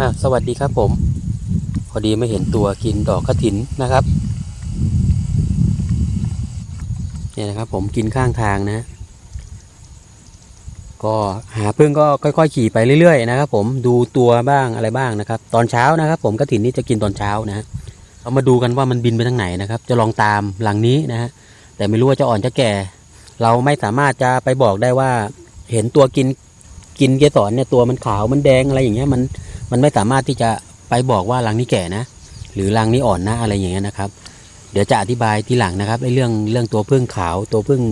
อะสวัสดีครับผม พอดีไม่เห็นตัวกินดอกกระถินนะครับเนี่ยนะครับ ผมกินข้างทางนะ ก็หาพึ่งก็ค่อย ๆ ขี่ไปเรื่อยๆนะครับ ผมดูตัวบ้างอะไรบ้างนะครับ ตอนเช้านะครับ ผมกระถินนี่จะกินตอนเช้านะฮะเรามาดูกันว่ามันบินไปทางไหนนะครับ จะลองตามหลังนี้นะฮะแต่ไม่รู้ว่าจะอ่อนจะแก่ เราไม่สามารถจะไปบอกได้ว่า เห็นตัวกิน กินเกสรเนี่ยตัวมันขาวมันแดงอะไรอย่างเงี้ยมันมันไม่สามารถที่จะไปบอกว่ารังนี้แก่นะ หรือรังนี้อ่อนนะอะไรอย่างเงี้ยนะครับ เดี๋ยวจะอธิบายทีหลังนะครับไอ้เรื่องเรื่องตัวพึ่งขาวตัวพึ่ง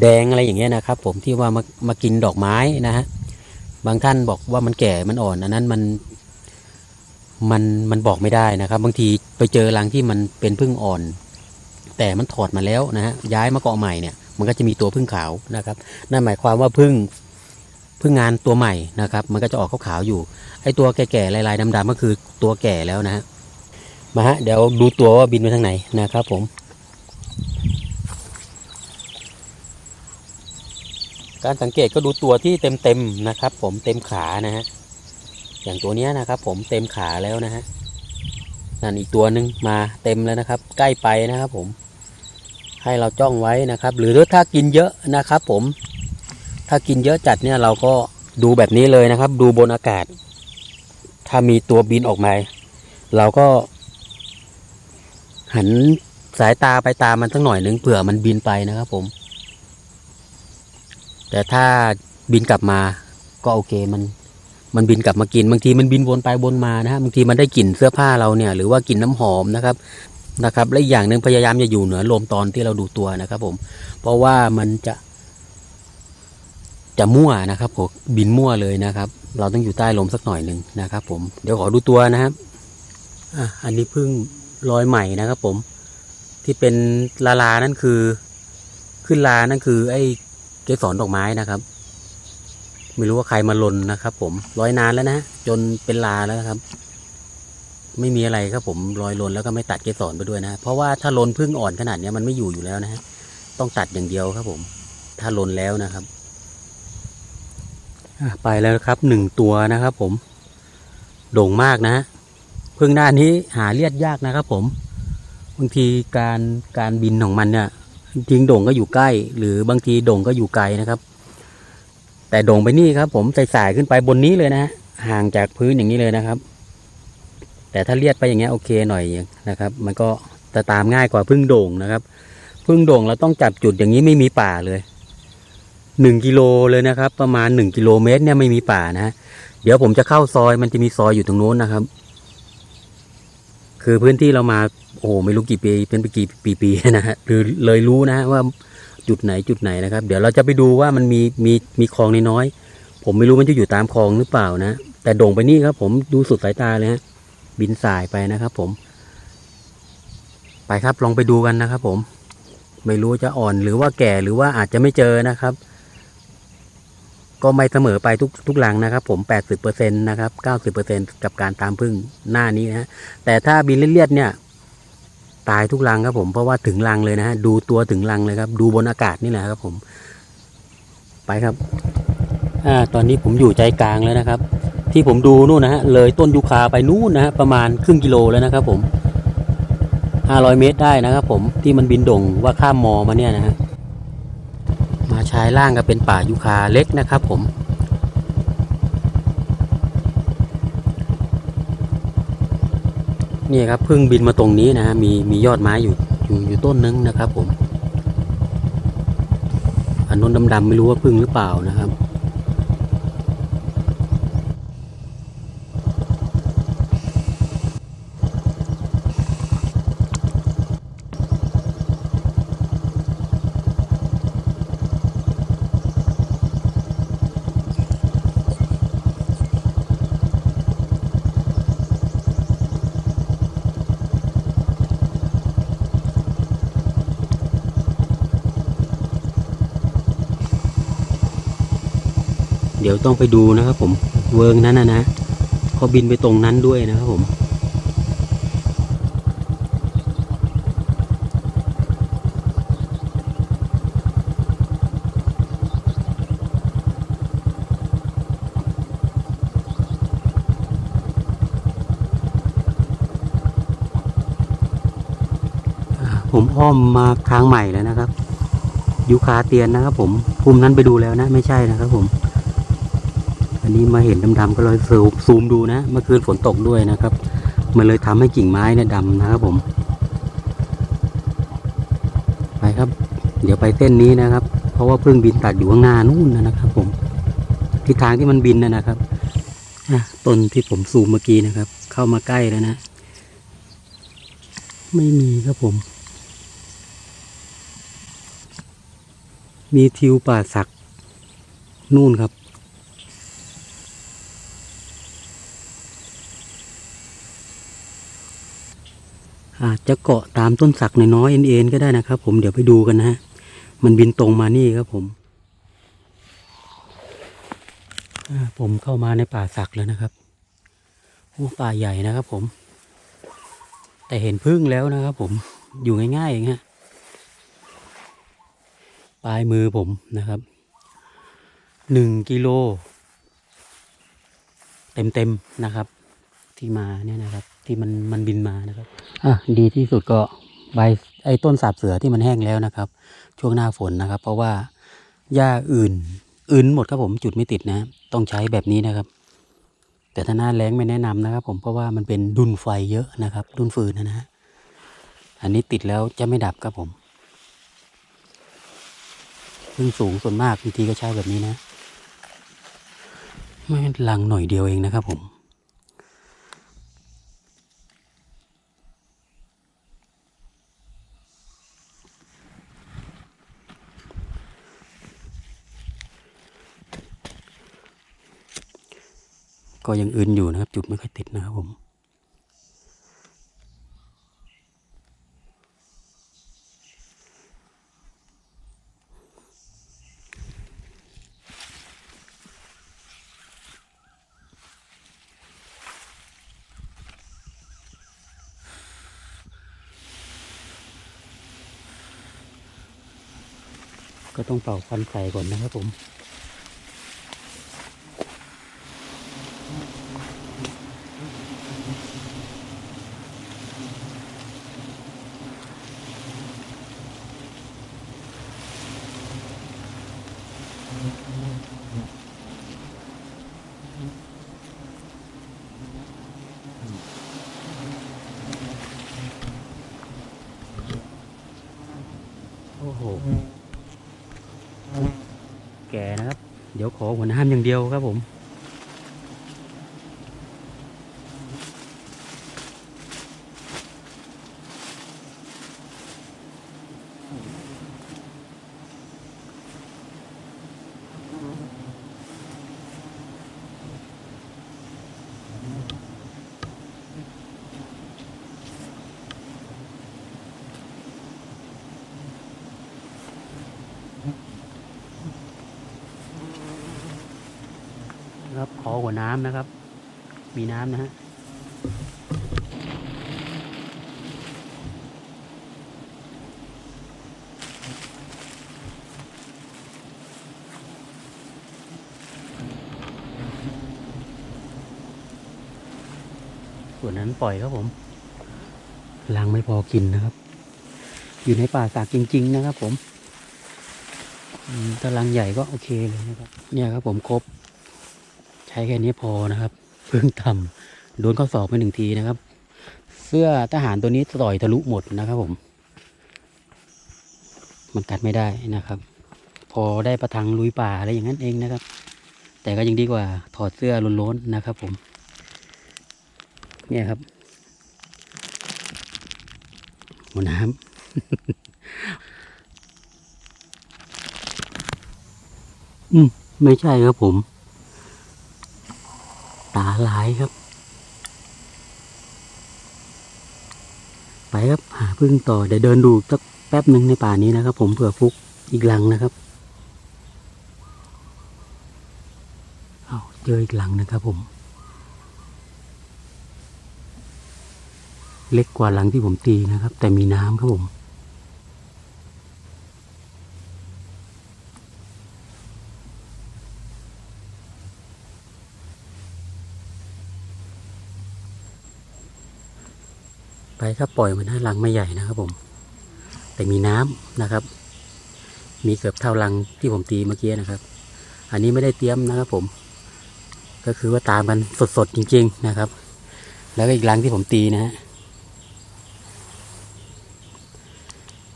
แดงอะไรอย่างเงี้ยนะครับ ผมที่ว่ามามากินดอกไม้นะฮะบางท่านบอกว่ามันแก่มันอ่อนอันนั้นมันมันมันบอกไม่ได้นะครับ บางทีไปเจอรังที่มันเป็นพึ่งอ่อน แต่มันถอดมาแล้วนะฮะย้ายมาเกาะใหม่เนี่ยมันก็จะมีตัวพึ่งขาวนะครับ นั่นหมายความว่าพึ่ง พึ่งงานตัวใหม่นะครับ มันก็จะออกขาวๆอยู่ ไอตัวแก่ๆลายๆดำๆก็คือตัวแก่แล้วนะฮะ มาฮะ เดี๋ยวดูตัวว่าบินไปทางไหนนะครับผม การสังเกตก็ดูตัวที่เต็มๆนะครับ ผมเต็มขานะฮะ อย่างตัวเนี้ยนะครับ ผมเต็มขาแล้วนะฮะ นั่นอีกตัวหนึ่งมาเต็มแล้วนะครับ ใกล้ไปนะครับผม ให้เราจ้องไว้นะครับ หรือถ้ากินเยอะนะครับ ผม ถ้ากินเยอะจัดเนี่ยเราก็ดูแบบนี้เลยนะครับ ดูบนอากาศ ถ้ามีตัวบินออกมา เราก็ หันสายตาไปตามมันสักหน่อยหนึ่งเผื่อมันบินไปนะครับผม แต่ถ้าบินกลับมา ก็โอเคมัน มันบินกลับมากินบางทีมันบินวนไปวนมานะฮะบางทีมันได้กลิ่นเสื้อผ้าเราเนี่ย หรือว่ากลิ่นน้ำหอมนะครับนะครับ และอีกอย่างหนึ่งพยายามจะอยู่เหนือลมตอนที่เราดูตัวนะครับ ผม เพราะว่ามันจะ จะมั่วนะครับผมบินมั่วเลยนะครับ เราต้องอยู่ใต้ลมสักหน่อยหนึ่งนะครับ ผมเดี๋ยวขอดูตัวนะครับอะอันนี้เพิ่งรอยใหม่นะครับ ผมที่เป็นลาลานั่นคือ ขึ้นลานั่นคือ ไอ้เกสรดอกไม้นะครับ ไม่รู้ว่าใครมาลนนะครับ ผมร้อยนานแล้วนะจนเป็นลาแล้วนะครับ ไม่มีอะไรครับผมรอยลนแล้วก็ไม่ตัดเกสรไปด้วยนะเพราะว่าถ้าลนพึ่งอ่อนขนาดนี้มันไม่อยู่อยู่แล้วนะฮะต้องตัดอย่างเดียวครับ ผม ถ้าลนแล้วนะครับ ไปแล้วครับหนึ่งตัวนะครับผม โด่งมากนะพึ่งหน้านี้หาเลียดยากนะครับผม บางทีการการบินของมันเนี่ยจริงโด่งก็อยู่ใกล้ หรือบางทีโด่งก็อยู่ไกลนะครับ แต่โด่งไปนี่ครับ ผมใส่สายขึ้นไปบนนี้เลยนะฮะห่างจากพื้นอย่างนี้เลยนะครับ แต่ถ้าเลียดไปอย่างเงี้ยโอเคหน่อยนะครับ มันก็จะตามง่ายกว่าพึ่งโด่งนะครับ พึ่งโด่งเราต้องจับจุดอย่างนี้ไม่มีป่าเลย หนึ่งกิโลเลยนะครับ ประมาณหนึ่งกิโลเมตรเนี่ยไม่มีป่านะเดี๋ยวผมจะเข้าซอยมันจะมีซอยอยู่ตรงโน้นนะครับ คือพื้นที่เรามา โอ้ไม่รู้กี่ปีเป็นไปกี่ปีๆนะฮะคือเลยรู้นะว่าจุดไหนจุดไหนนะครับ เดี๋ยวเราจะไปดูว่ามันมีมีมีคลองน้อยผมไม่รู้มันจะอยู่ตามคลองหรือเปล่านะแต่โด่งไปนี่ครับ ผมดูสุดสายตาเลยฮะบินสายไปนะครับ ผม ไปครับลองไปดูกันนะครับ ผม ไม่รู้จะอ่อนหรือว่าแก่หรือว่าอาจจะไม่เจอนะครับ ก็ไม่เสมอไปทุกทุกหลังนะครับผม 80%นะครับ 90%กับการตามพึ่งหน้านี้นะแต่ถ้าบินเลียดๆเนี่ย ตายทุกรังครับผมเพราะว่าถึงรังเลยนะฮะดูตัวถึงรังเลยครับ ดูบนอากาศนี่แหละครับผม ไปครับอ่าตอนนี้ผมอยู่ใจกลางแล้วนะครับ ที่ผมดูนู่นนะฮะเลยต้นยูคาไปนู่นนะฮะประมาณครึ่งกิโลแล้วนะครับผม500 เมตรได้นะครับผมที่มันบินด่งว่าข้ามมอมาเนี่ยนะฮะ มาชายล่างก็เป็นป่ายุคาเล็กนะครับผม นี่ครับเพิ่งบินมาตรงนี้นะฮะมีมียอดไม้อยู่อยู่อยู่ต้นนึงนะครับผมอันนู้นดำๆไม่รู้ว่าพึ่งหรือเปล่านะครับ เดี๋ยวต้องไปดูนะครับผมเวิร์กนั้นนะนะเขาบินไปตรงนั้นด้วยนะครับผมผมอ้อมมาค้างใหม่แล้วนะครับยูคาเตียนนะครับผมภูมินั้นไปดูแล้วนะ ไม่ใช่นะครับผม อันนี้มาเห็นดำๆก็เลยซูมดูนะ เมื่อคืนฝนตกด้วยนะครับ มันเลยทำให้กิ่งไม้เนี่ยดำนะครับผม ไปครับ เดี๋ยวไปเส้นนี้นะครับ เพราะว่าเพิ่งบินตัดอยู่ข้างหน้านู่นนะครับ ผมทิศทางที่มันบินนะนะครับต้นที่ผมซูมเมื่อกี้นะครับ เข้ามาใกล้แล้วนะ ไม่มีครับผม มีทิวป่าสักนู่นครับ อาจจะเกาะตามต้นสักน้อยๆเอ็นๆก็ได้นะครับ ผมเดี๋ยวไปดูกันนะฮะมันบินตรงมานี่ครับผมผมเข้ามาในป่าสักแล้วนะครับโอ้ป่าใหญ่นะครับผม แต่เห็นพึ่งแล้วนะครับผมอยู่ง่ายๆเองฮะปลายมือผมนะครับหนึ่งกิโล เต็มๆนะครับ ที่มาเนี่ยนะครับ ที่มันมันบินมานะครับอะดีที่สุดก็ใบไอ้ต้นสาบเสือที่มันแห้งแล้วนะครับ ช่วงหน้าฝนนะครับ เพราะว่าหญ้าอื่น อื่นหมดครับผมจุดไม่ติดนะ ต้องใช้แบบนี้นะครับ แต่ถ้าหน้าแรงไม่แนะนำนะครับ ผมเพราะว่ามันเป็นดุนไฟเยอะนะครับ ดุนฟืนนะฮะอันนี้ติดแล้วจะไม่ดับครับผมซึ่งสูงส่วนมากบางทีก็ใช้แบบนี้นะ ไม่ลังหน่อยเดียวเองนะครับผม ก็ยังอื่นอยู่นะครับ จุดไม่ค่อยติดนะครับผมก็ต้องเป่าควันใส่ก่อนนะครับผม โอ้โห แก่นะครับ เดี๋ยวขอหัวน้ำอย่างเดียวครับผมครั บขอหัวน้ำนะครับ มีน้ำนะฮะส่วนนั้นปล่อยครับผมลังไม่พอกินนะครับ อยู่ในป่าสากจริง ๆ นะครับ ผมถ้าลังใหญ่ก็โอเคเลยนะครับ เนี่ยครับผมครบ ช้แค่นี้พอนะครับเพิ่งทำโดนข้อสอบไปหนึ่งทีนะครับ เสื้อทหารตัวนี้ต่อยทะลุหมดนะครับผม มันกัดไม่ได้นะครับ พอได้ประทังลุยป่าอะไรอย่างนั้นเองนะครับ แต่ก็ยังดีกว่าถอดเสื้อล้นๆนะครับ ผม เนี่ยครับหัวน้ำอืมไม่ใช่ครับผม ตาลายครับ ไปครับหาพึ่งต่อเดี๋ยวเดินดูสักแป๊บหนึ่งในป่านี้นะครับ ผมเผื่อฟุกอีกหลังนะครับเอาเจออีกหลังนะครับผม เล็กกว่าหลังที่ผมตีนะครับ แต่มีน้ำครับผม ไปครับปล่อยมันให้รังไม่ใหญ่นะครับผม แต่มีน้ำนะครับ มีเกือบเท่ารังที่ผมตีเมื่อกี้นะครับ อันนี้ไม่ได้เตรียมนะครับผม ก็คือว่าตามกันสดๆจริง ๆนะครับ แล้วก็อีกรังที่ผมตีนะฮะ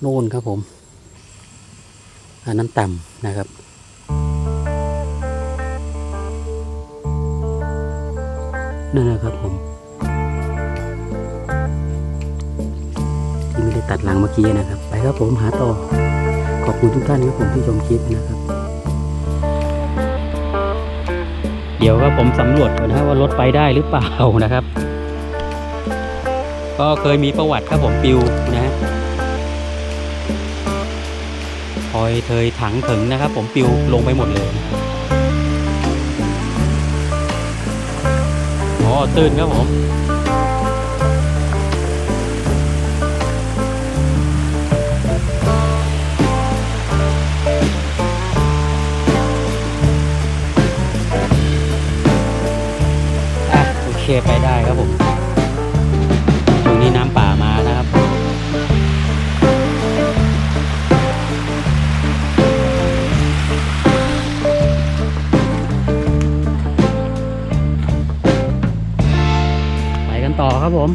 โน่นครับผม อันนั้นต่ำนะครับนั่นนะครับผม ตัดหลังเมื่อกี้นะครับ ไปครับผมหาต่อ ขอบคุณทุกท่านครับผมที่ชมคลิปนะครับ เดี๋ยวครับผมสำรวจก่อนนะว่ารถไปได้หรือเปล่านะครับ ก็เคยมีประวัติครับผมปิวนะฮะพอยเทยถังถึงนะครับ ผมปิวลงไปหมดเลยนะอ๋อตื่นครับผม ไปได้ครับผมช่วงนี้น้ำป่ามานะครับ ไปกันต่อครับผม